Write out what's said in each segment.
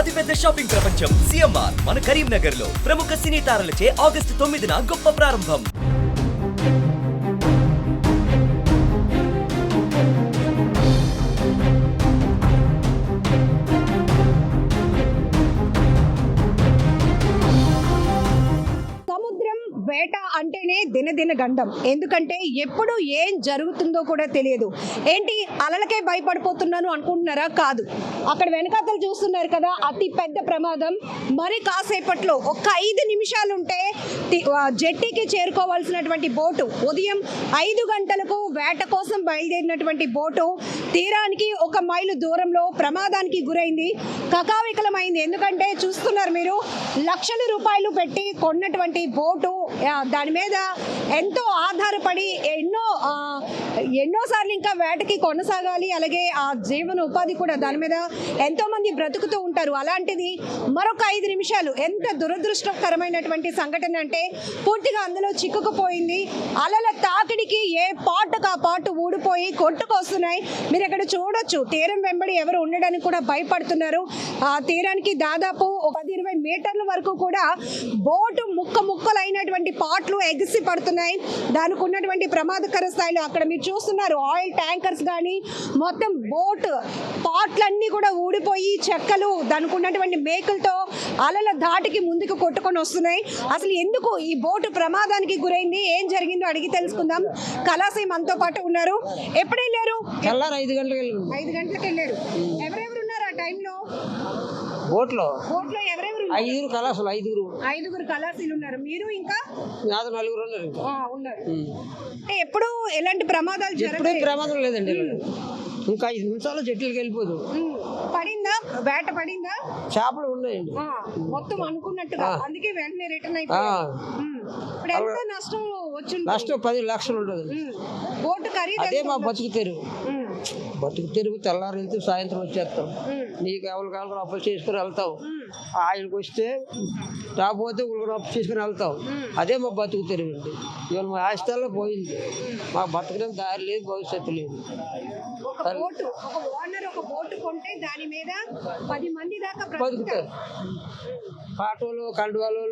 అతిపెద్ద షాపింగ్ ప్రపంచం సిఎంఆర్ మన కరీంనగర్లో ప్రముఖ సినీ తారలచే ఆగస్టు తొమ్మిదిన గొప్ప ప్రారంభం. దినదిన గండం ఎందుకంటే ఎప్పుడు ఏం జరుగుతుందో కూడా తెలియదు. ఏంటి? అలలకే భయపడిపోతున్నాను అనుకుంటున్నారా? కాదు. అక్కడ వెనకాతలు చూస్తున్నారు కదా అతి పెద్ద ప్రమాదం. మరి కాసేపట్లో ఒక్క ఐదు నిమిషాలు ఉంటే జెట్టీకి చేరుకోవాల్సినటువంటి బోటు ఉదయం ఐదు గంటలకు వేట కోసం బయలుదేరినటువంటి బోటు తీరానికి ఒక మైలు దూరంలో ప్రమాదానికి గురైంది. కకావికలమైంది. ఎందుకంటే చూస్తున్నారు మీరు లక్షల రూపాయలు పెట్టి కొన్నటువంటి బోటు దాని మీద ఎంతో ఆధారపడి ఎన్నో ఎన్నోసార్లు ఇంకా వేటకి కొనసాగాలి అలాగే ఆ జీవన ఉపాధి కూడా దాని మీద ఎంతోమంది బ్రతుకుతూ ఉంటారు. అలాంటిది మరొక ఐదు నిమిషాలు ఎంత దురదృష్టకరమైనటువంటి సంఘటన అంటే పూర్తిగా అందులో చిక్కుకుపోయింది. అలల తాకిడికి ఏ పాటకు ఆ పాటు ఊడిపోయి కొట్టుకొస్తున్నాయి. మీరు ఇక్కడ చూడొచ్చు. తీరం వెంబడి ఎవరు ఉండడానికి కూడా భయపడుతున్నారు. ఆ తీరానికి దాదాపు ఒక పది ఇరవై మీటర్ల వరకు కూడా బోటు ముక్క ముక్కలైనటువంటి పాట్లు ఎగిసి పడుతున్నాయి. దానికి ఉన్నటువంటి ప్రమాదకర స్థాయిలో అక్కడ మీరు చూస్తున్నారు ఆయిల్ ట్యాంకర్స్ కానీ మొత్తం బోట్ పాట్లన్నీ కూడా ఊడిపోయి చెక్కలు దానికి ఉన్నటువంటి మేకులతో అలల ధాటికి ముందుకు కొట్టుకొని వస్తున్నాయి. అసలు ఎందుకు ఈ బోటు ప్రమాదానికి గురైంది? ఏం జరిగిందో అడిగి తెలుసుకుందాం. కళాసీ మనతో పాటు ఉన్నారు. ఎప్పుడు వెళ్ళారు ఐదు గంటలకు ఐదు గంటలకు వెళ్ళారు ఎవరెవరు ఉన్నారు ఆ టైంలో? బోట్లో బోట్లో ఎవరెవరు? ఐదుగురు కళాసులు ఐదుగురు. ఐదుగురు కళాసీలు ఉన్నారు. మీరు ఇంకా? నాతో నలుగురు ఉన్నారు ఇంకా. ఉన్నారు. అంటే ఎప్పుడు ఎలాంటి ప్రమాదాలు ఎప్పుడూ జరగలేదు. ప్రమాదం లేదండి. ఇంకా ఐదు నిమిషాల్లో చెట్లకి వెళ్ళిపోదు. పడిందా? వేట పడిందా? చేపలు ఉన్నాయండి. మొత్తం అనుకున్నట్టుగా. అందుకే వెంటనే రిటర్న్ ఎంత నష్టం వచ్చింది? నష్టం పది లక్షలు ఉమ్. బోటు ఖరీదు అదే మా ఉండొచ్చు? బతుకు తెరువు. ఉమ్. బతుకు తెరువు తెల్లారి వెళ్తే సాయంత్రం వచ్చేస్తాం. నీకు ఎవరు కావాలి అప్పులు చేసుకుని వెళ్తావు. ఆయనకు వస్తే రాకపోతే ఉళ్ళని అప్పు చేసుకుని వెళ్తాం అదే మా బతుకు తెరువు అండి. ఇవాళ మా ఆస్థాల్లో పోయింది. మా బతకడం దారి లేదు భవిష్యత్తు లేదు. ఒక బోటు ఒక ఓనర్ ఒక బోటు కొంటే దాని మీద పది మంది దాకా బతుకుతారు. పాటోలు కండువాలు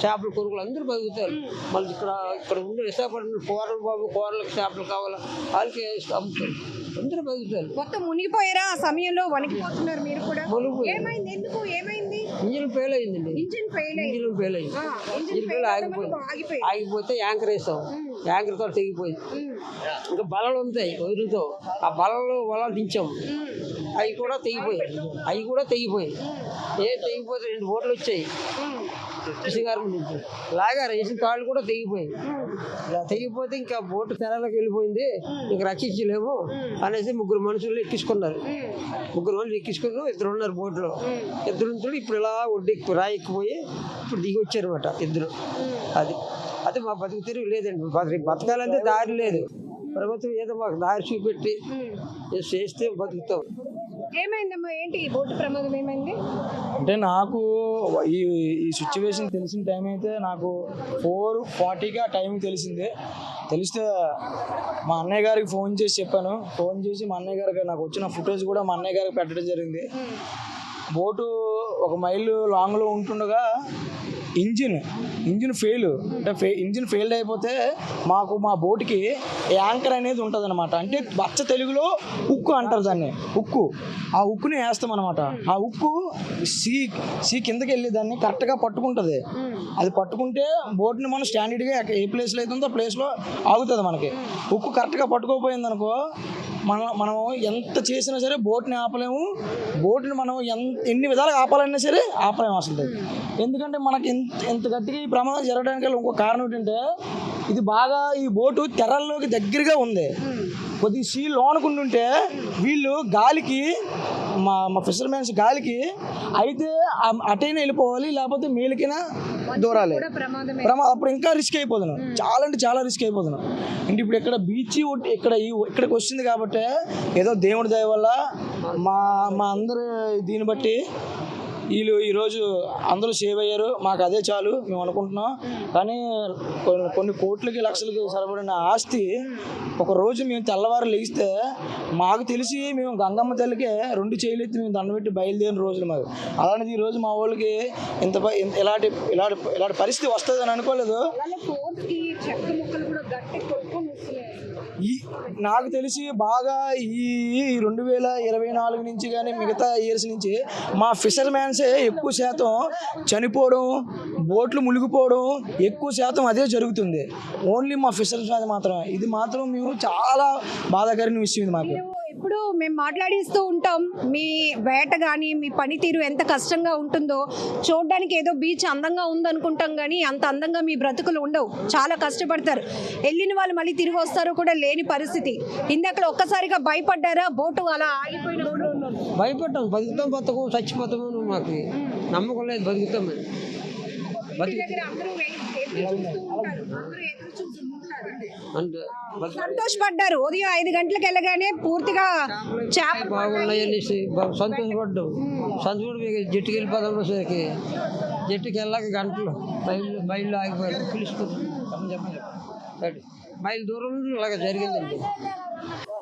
చేపల కొనుగోలు అందరూ బతుకుతారు. మళ్ళీ ఇక్కడ ఇక్కడ ఉండే విశాఖపట్నం కూరలు బాబు కూరలకు చేపలు కావాలా వాళ్ళకి అమ్ముతారు అందరూ బతుకుతారు. మొత్తం మునిగిపోయారా? ఆ సమయంలో వణికిపోతున్నారు మీరు కూడా. ఏమైంది? ఎందుకు? ఏమైంది? ఇంజిన్ ఫెయిల్ అయిందండి. ఇంజిన్ ఫెయిల్ అయింది. ఇంజిన్ ఫెయిల్ అయింది. ఇంజిన్ ఫెయిల్ ఆగిపోయింది. ఆగిపోతే యాంకర్ వేసాం. యాంకర్తో తెగిపోయింది. ఇంకా బలలు ఉంటాయి వదులుతో ఆ బలలో వలలు దించాం. అవి కూడా తెగిపోయాయి. అవి కూడా తెగిపోయాయి. ఏ తెగిపోతే రెండు బోట్లు వచ్చాయి. నుంచి లాగారు వేసిన తాళ్ళు కూడా తెగిపోయాయి. ఇలా తెగిపోతే ఇంకా బోటు తెరలోకి వెళ్ళిపోయింది. ఇంక రక్షించలేము అనేసి ముగ్గురు మనుషులు ఎక్కించుకున్నారు. ముగ్గురు మనుషులు ఎక్కించుకుని ఇద్దరు ఉన్నారు బోట్లో. ఇద్దరు ఇప్పుడు ఇలా ఒడ్డు రాయి ఎక్కిపోయి ఇప్పుడు దిగి వచ్చారన్నమాట ఇద్దరు. అది. అది మా బతుకు తిరిగి లేదండి. బతక- బతకాలంటే దారి లేదు. ప్రభుత్వం ఏదో మాకు దారి చూపెట్టి చేస్తే బతుకుతాం. ఏమైందమ్మా ఏంటి ఈ బోటు ప్రమాదం ఏమైంది? అంటే నాకు ఈ ఈ సిచ్యువేషన్ తెలిసిన టైం అయితే నాకు ఫోర్ ఫార్టీకి ఆ టైం తెలిసింది. తెలిస్తే మా అన్నయ్య గారికి ఫోన్ చేసి చెప్పాను. ఫోన్ చేసి మా అన్నయ్య గారికి నాకు వచ్చిన ఫుటేజ్ కూడా మా అన్నయ్య గారికి పెట్టడం జరిగింది. బోటు ఒక మైలు లాంగ్లో ఉంటుండగా ఇంజిన్ ఇంజిన్ ఫెయిల్ అంటే ఫె ఇంజిన్ ఫెయిల్డ్ అయిపోతే మాకు మా బోట్కి యాంకర్ అనేది ఉంటుంది అనమాట అంటే బచ్చ తెలుగులో ఉక్కు అంటారు దాన్ని. ఉక్కు. ఆ ఉక్కుని వేస్తాం అనమాట ఆ ఉక్కు సీ సీ కిందకి వెళ్ళి దాన్ని కరెక్ట్గా పట్టుకుంటుంది. అది పట్టుకుంటే బోట్ని మనం స్టాండర్డ్గా ఏ ప్లేస్లో అయితే ఉందో ఆ ప్లేస్లో ఆగుతుంది మనకి. ఉక్కు కరెక్ట్గా పట్టుకోపోయింది అనుకో మనం మనం ఎంత చేసినా సరే బోట్ని ఆపలేము. బోట్ని మనం ఎంత ఎన్ని విధాలుగా ఆపాలన్నా సరే ఆపలేము అసలు. ఎందుకంటే మనకి ఎంత ఎంత గట్టిగా ఈ ప్రమాదం జరగడానికి ఇంకో కారణం ఏంటంటే ఇది బాగా ఈ బోటు తెరల్లోకి దగ్గరగా ఉంది. కొద్ది సీ లోనుకుంటుంటే వీళ్ళు గాలికి మా మా ఫిషర్మెన్స్ గాలికి అయితే ఆ- అటైనా వెళ్ళిపోవాలి లేకపోతే మేలుకైనా దూరాలి. కూడా ప్రమాదమే. ప్రమా అప్పుడు ఇంకా రిస్క్ అయిపోతున్నాం చాలా అంటే చాలా రిస్క్ అయిపోతున్నాం అంటే ఇప్పుడు ఇక్కడ బీచ్ ఇక్కడ ఇక్కడికి వచ్చింది కాబట్టి ఏదో దేవుడి దయ వల్ల మా మా అందరి దీన్ని బట్టి వీళ్ళు ఈరోజు అందరూ సేవ్ అయ్యారు. మాకు అదే చాలు మేము అనుకుంటున్నాం. కానీ కొన్ని కొన్ని కోట్లకి లక్షలకి సరిపడిన ఆస్తి ఒక రోజు మేము తెల్లవారు లేస్తే మాకు తెలిసి మేము గంగమ్మ తల్లికే రెండు చేయలేదు మేము దండం పెట్టి బయలుదేరిన రోజులు మాకు అలాంటిది ఈ రోజు మా వాళ్ళకి ఇంత ఇలాంటి ఇలాంటి ఇలాంటి పరిస్థితి వస్తుంది అని అనుకోలేదు చెక్క ముక్కలు కూడా గట్టి కొట్టుకొని వస్తున్నాయి ఈ నాకు తెలిసి బాగా ఈ రెండు వేల ఇరవై నాలుగు నుంచి కానీ మిగతా ఇయర్స్ నుంచి మా ఫిషర్ మ్యాన్సే ఎక్కువ శాతం చనిపోవడం బోట్లు మునిగిపోవడం ఎక్కువ శాతం అదే జరుగుతుంది. ఓన్లీ మా ఫిషర్ మ్యాన్ మాత్రమే. ఇది మాత్రం మేము చాలా బాధాకరమైన విషయం ఇది మాకు. మీరు ఇప్పుడు మేము మాట్లాడిస్తూ ఉంటాం మీ వేట కానీ మీ పనితీరు ఎంత కష్టంగా ఉంటుందో చూడడానికి ఏదో బీచ్ అందంగా ఉందనుకుంటాం కానీ అంత అందంగా మీ బ్రతుకులు ఉండవు. చాలా కష్టపడతారు. వెళ్ళిన వాళ్ళు మళ్ళీ తిరిగి వస్తారో కూడా లేని పరిస్థితి. ఇందాక ఒక్కసారిగా భయపడ్డారా? బోటు అలా ఆగిపోయినప్పుడు భయపడ్డాం. బతుకుతాం బతుకు చచ్చిపోతాము మాకు నమ్మకం లేదు. అంటే బతుకు సంతోషపడ్డారు. ఉదయం ఐదు గంటలకు వెళ్ళగానే పూర్తిగా చేప బాగున్నాయి అనేసి బా- సంతోషపడ్డాం. సంతోషపడి మీకు జట్టుకి వెళ్ళిపోదాం వచ్చేసరికి జట్టుకి వెళ్ళాక గంటలు బయలు బయలు ఆగిపోయారు. పిలుచుకుంటాం చెప్పండి. మైల్ దూరం ఇలాగ జరిగిందండి.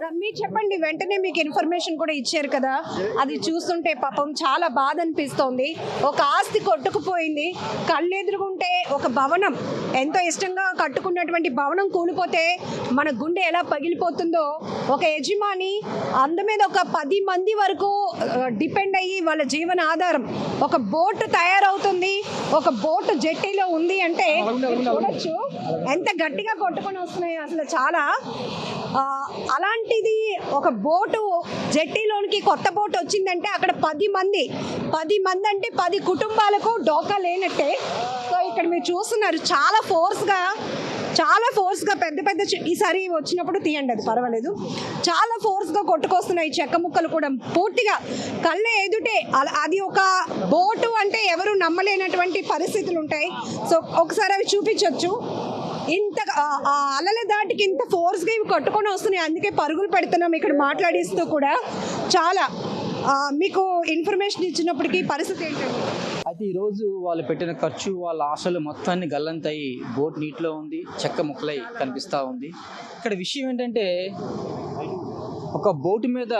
మీరు చెప్పండి వెంటనే మీకు ఇన్ఫర్మేషన్ కూడా ఇచ్చారు కదా. అది చూస్తుంటే పాపం చాలా బాధ అనిపిస్తోంది. ఒక ఆస్తి కొట్టుకుపోయింది. కళ్ళెదురుగుంటే ఒక భవనం. ఎంతో ఇష్టంగా కట్టుకున్నటువంటి భవనం కూలిపోతే మన గుండె ఎలా పగిలిపోతుందో ఒక యజమాని అందు మీద ఒక పది మంది వరకు డిపెండ్ అయ్యి వాళ్ళ జీవన ఆధారం. ఒక బోట్ తయారవుతుంది. ఒక బోట్ జెట్టీలో ఉంది అంటే చూడొచ్చు. ఎంత గట్టిగా కొట్టుకొని వస్తున్నాయి అసలు చాలా. అలాంటి అలాంటిది ఒక బోటు జెట్టీలోనికి కొత్త బోట్ వచ్చిందంటే అక్కడ పది మంది. పది మంది అంటే పది కుటుంబాలకు డోకా లేనట్టే. సో ఇక్కడ మీరు చూస్తున్నారు చాలా ఫోర్స్గా చాలా ఫోర్స్గా పెద్ద పెద్ద ఈసారి వచ్చినప్పుడు తీయండి అది పర్వాలేదు. చాలా ఫోర్స్గా కొట్టుకొస్తున్నాయి చెక్క ముక్కలు కూడా. పూర్తిగా కళ్ళ ఎదుటే. అది ఒక బోటు అంటే ఎవరు నమ్మలేనటువంటి పరిస్థితులు ఉంటాయి. సో ఒకసారి అవి చూపించవచ్చు ఇంత ఆ- అలల దాటికి ఇంత ఫోర్స్గా ఇవి కొట్టుకొని వస్తున్నాయి. అందుకే పరుగులు పెడుతున్నాం ఇక్కడ మాట్లాడిస్తూ కూడా. చాలా మీకు ఇన్ఫర్మేషన్ ఇచ్చినప్పటికీ పరిస్థితి ఏంటండి? అయితే ఈరోజు వాళ్ళు పెట్టిన ఖర్చు వాళ్ళ ఆశలు మొత్తాన్ని గల్లంతయి బోట్ నీటిలో ఉంది చెక్క ముక్కలై కనిపిస్తూ ఉంది. ఇక్కడ విషయం ఏంటంటే ఒక బోటు మీద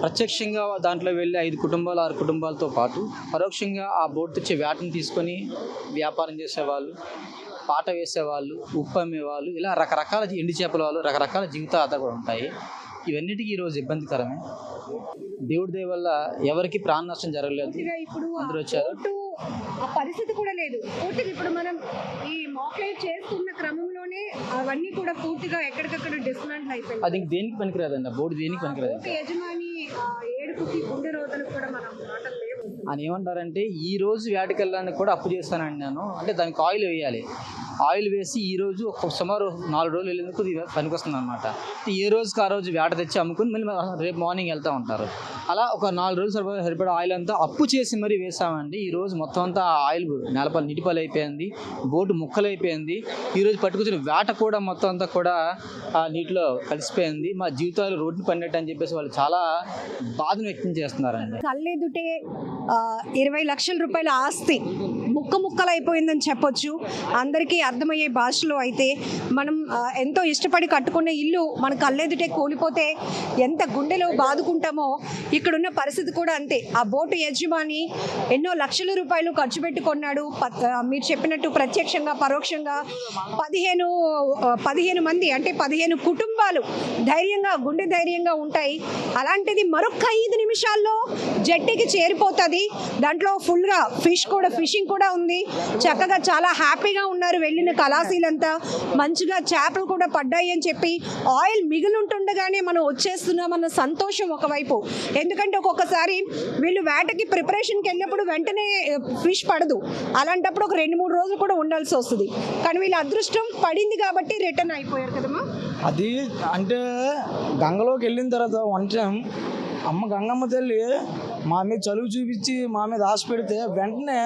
ప్రత్యక్షంగా దాంట్లో వెళ్ళి ఐదు కుటుంబాలు ఆరు కుటుంబాలతో పాటు పరోక్షంగా ఆ బోట్ తెచ్చి వేటను తీసుకొని వ్యాపారం చేసేవాళ్ళు. పాట వేసేవాళ్ళు ఉప్పు అమ్మేవాళ్ళు ఇలా రకరకాల ఎండి చేపల వాళ్ళు రకరకాల జీవిత ఆధార కూడా ఉంటాయి. ఇవన్నిటికీ ఈరోజు ఇబ్బందికరమే. దేవుడి దయ వల్ల ఎవరికి ప్రాణ నష్టం జరగలేదు. అందరూ వచ్చారు. ఆ పరిస్థితి కూడా లేదు. పూర్తిగా ఇప్పుడు మనం ఈ మాక్లైట్ చేస్తున్న క్రమంలోనే అవన్నీ కూడా పూర్తిగా ఎక్కడికక్కడ డిస్మాంటిల్ అయిపోయింది. అది దేనికి పనికిరాదండి? బోర్డు దేనికి పనికిరాదు? యజమాని ఏడుపుకి గుండె రోతలకు కూడా మనం మాటలు అని ఏమంటారంటే ఈ రోజు వేటకెళ్ళడానికి కూడా అప్పు చేస్తానండి నేను. అంటే దానికి ఆయిల్ వేయాలి. ఆయిల్ వేసి ఈరోజు ఒక సుమారు నాలుగు రోజులు వెళ్ళేందుకు ఇది పనికొస్తుంది అనమాట ఏ రోజుకి ఆ రోజు వేట తెచ్చి అమ్ముకుని మళ్ళీ రేపు మార్నింగ్ వెళ్తూ ఉంటారు. అలా ఒక నాలుగు రోజులు సరిపడ సరిపడే ఆయిల్ అంతా అప్పు చేసి మరీ వేసామండి. ఈ రోజు మొత్తం అంతా ఆయిల్ నేలపాలు నీటిపాలు అయిపోయింది బోటు ముక్కలు అయిపోయింది. ఈరోజు పట్టుకొచ్చిన వేట కూడా మొత్తం అంతా కూడా ఆ నీటిలో కలిసిపోయింది. మా జీవితాలు రోడ్డు పడినట్టు అని చెప్పేసి వాళ్ళు చాలా బాధను వ్యక్తం చేస్తున్నారండి. కళ్ళెదుటే ఇరవై లక్షల రూపాయల ఆస్తి ముక్క ముక్కలు అయిపోయిందని చెప్పొచ్చు. అందరికీ అర్థమయ్యే భాషలో అయితే మనం ఎంతో ఇష్టపడి కట్టుకున్న ఇల్లు మన కళ్ళెదుటే కూలిపోతే ఎంత గుండెలో బాదుకుంటామో ఇక్కడున్న పరిస్థితి కూడా అంతే. ఆ బోటు యజమాని ఎన్నో లక్షల రూపాయలు ఖర్చు పెట్టుకున్నాడు మీరు చెప్పినట్టు ప్రత్యక్షంగా పరోక్షంగా పదిహేను పదిహేను మంది అంటే పదిహేను కుటుంబాలు ధైర్యంగా గుండె ధైర్యంగా ఉంటాయి. అలాంటిది మరొక ఐదు నిమిషాల్లో జట్టికి చేరిపోతుంది. దాంట్లో ఫుల్గా ఫిష్ కూడా ఫిషింగ్ కూడా ఉంది. చక్కగా చాలా హ్యాపీగా ఉన్నారు వెళ్ళిన కళాశీలంతా. మంచిగా చేపలు కూడా పడ్డాయి అని చెప్పి ఆయిల్ మిగులుంటుండగానే మనం వచ్చేస్తున్నామన్న సంతోషం ఒకవైపు. ఎందుకంటే ఒక్కొక్కసారి వీళ్ళు వేటకి ప్రిపరేషన్కి వెళ్ళినప్పుడు వెంటనే ఫిష్ పడదు. అలాంటప్పుడు ఒక రెండు మూడు రోజులు కూడా ఉండాల్సి వస్తుంది. కానీ వీళ్ళ అదృష్టం పడింది కాబట్టి రిటర్న్ అయిపోయారు కదమ్మా. అది అంటే గంగలోకి వెళ్ళిన తర్వాత వన్ టైం అమ్మ గంగమ్మ తల్లి మా మీద చలువు చూపించి మా మీద ఆశ పెడితే వెంటనే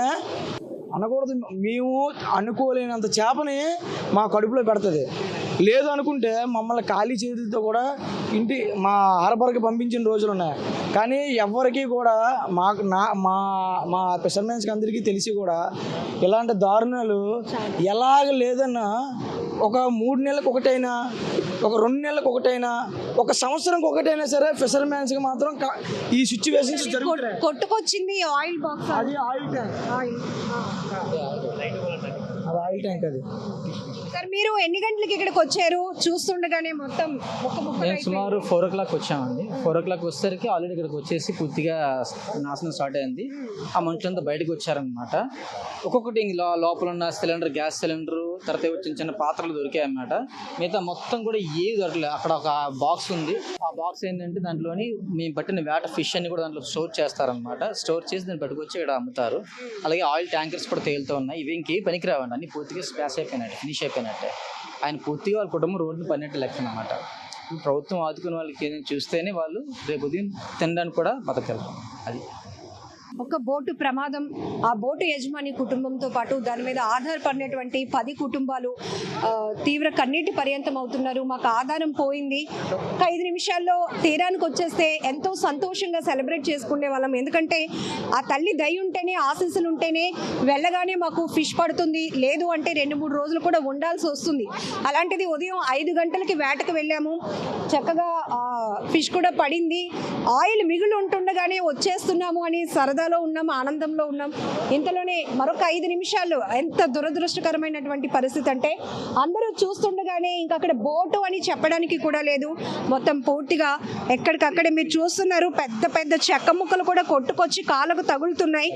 అనకూడదు. మేము అనుకోలేనంత చేపని మా కడుపులో పెడుతుంది. లేదు అనుకుంటే మమ్మల్ని ఖాళీ చేతులతో కూడా ఇంటి మా ఆరబరకు పంపించిన రోజులు ఉన్నాయి. కానీ ఎవరికి కూడా మాకు నా మా మా ఫిషర్మెన్స్కి అందరికీ తెలిసి కూడా ఇలాంటి దారుణాలు ఎలాగ లేదన్నా ఒక మూడు నెలలకు ఒకటైనా ఒక రెండు నెలలకు ఒకటైనా ఒక సంవత్సరంకి ఒకటైనా సరే ఫిషర్మెన్స్కి మాత్రం కా- ఈ సిచ్యువేషన్స్ జరుగుతున్నాయి కొట్టుకొచ్చింది ఆయిల్ బాక్స్ అది ఆయిల్ ట్యాంక్. ఆయిల్ అది ఆయిల్ ట్యాంక్ అది. సార్ మీరు ఎన్ని గంటలకి ఇక్కడికి వచ్చారు? చూస్తుండగానే మొత్తం సుమారు ఫోర్ ఓ క్లాక్ వచ్చామండి. ఫోర్ ఓ క్లాక్ వచ్చేసరికి ఆల్రెడీ ఇక్కడికి వచ్చేసి పూర్తిగా నాశనం స్టార్ట్ అయింది. ఆ మనుషులంతా బయటకు వచ్చారనమాట ఒక్కొక్కటి లోపల ఉన్న సిలిండర్ గ్యాస్ సిలిండర్ తర్వాత చిన్న చిన్న పాత్రలు దొరికాయి అన్నమాట మిగతా మొత్తం కూడా ఏది దొరకలేదు అక్కడ ఒక బాక్స్ ఉంది. ఆ బాక్స్ ఏంటంటే దాంట్లోని మేము పట్టిన వేట ఫిష్ అన్ని కూడా దాంట్లో స్టోర్ చేస్తారనమాట స్టోర్ చేసి దాన్ని పట్టుకొచ్చి ఇక్కడ అమ్ముతారు. అలాగే ఆయిల్ ట్యాంకర్స్ కూడా తేలుతూ ఉన్నాయి. ఇవి ఇంకే పనికిరావండి. అన్ని పూర్తిగా స్పాస్ అయిపోయినట్టు ఫినిష్ అయిపోయినట్టే. ఆయన పూర్తిగా వాళ్ళ కుటుంబం రోడ్డుని పడినట్టు లెక్క అనమాట ప్రభుత్వం ఆదుకునే వాళ్ళకి ఏదైనా చూస్తేనే వాళ్ళు రేపు ఉదయం తినడానికి కూడా బతకగలరు. అది. ఒక బోటు ప్రమాదం ఆ బోటు యజమాని కుటుంబంతో పాటు దాని మీద ఆధారపడినటువంటి పది కుటుంబాలు తీవ్ర కన్నీటి పర్యంతం అవుతున్నారు. మాకు ఆధారం పోయింది. ఒక ఐదు నిమిషాల్లో తీరానికి వచ్చేస్తే ఎంతో సంతోషంగా సెలబ్రేట్ చేసుకునే వాళ్ళం. ఎందుకంటే ఆ తల్లి దయ ఉంటేనే ఆశీస్సులు ఉంటేనే వెళ్ళగానే మాకు ఫిష్ పడుతుంది. లేదు అంటే రెండు మూడు రోజులు కూడా ఉండాల్సి వస్తుంది. అలాంటిది ఉదయం ఐదు గంటలకి వేటకు వెళ్ళాము. చక్కగా ఫిష్ కూడా పడింది. ఆయిల్ మిగులు ఉంటుండగానే వచ్చేస్తున్నాము అని సరదాలో ఉన్నాం ఆనందంలో ఉన్నాం. ఇంతలోనే మరొక ఐదు నిమిషాలు ఎంత దురదృష్టకరమైనటువంటి పరిస్థితి అంటే అందరూ చూస్తుండగానే ఇంక అక్కడ బోటు అని చెప్పడానికి కూడా లేదు. మొత్తం పూర్తిగా ఎక్కడికక్కడే మీరు చూస్తున్నారు. పెద్ద పెద్ద చెక్క ముక్కలు కూడా కొట్టుకొచ్చి కాళ్ళకు తగులుతున్నాయి.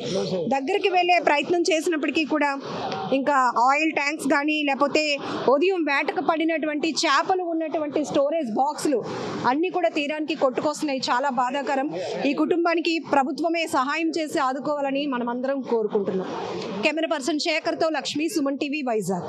దగ్గరికి వెళ్ళే ప్రయత్నం చేసినప్పటికీ కూడా ఇంకా ఆయిల్ ట్యాంక్స్ కానీ లేకపోతే ఉదయం వేటకు పడినటువంటి చేపలు ఉన్నటువంటి స్టోరేజ్ బాక్సులు అన్నీ కూడా తీరానికి కొట్టుకొస్తున్నాయి. చాలా బాధాకరం. ఈ కుటుంబానికి ప్రభుత్వమే సహాయం చేసి ఆదుకోవాలని మనమందరం కోరుకుంటున్నాం. కెమెరా పర్సన్ శేఖర్తో లక్ష్మి సుమన్ టీవీ వైజాగ్.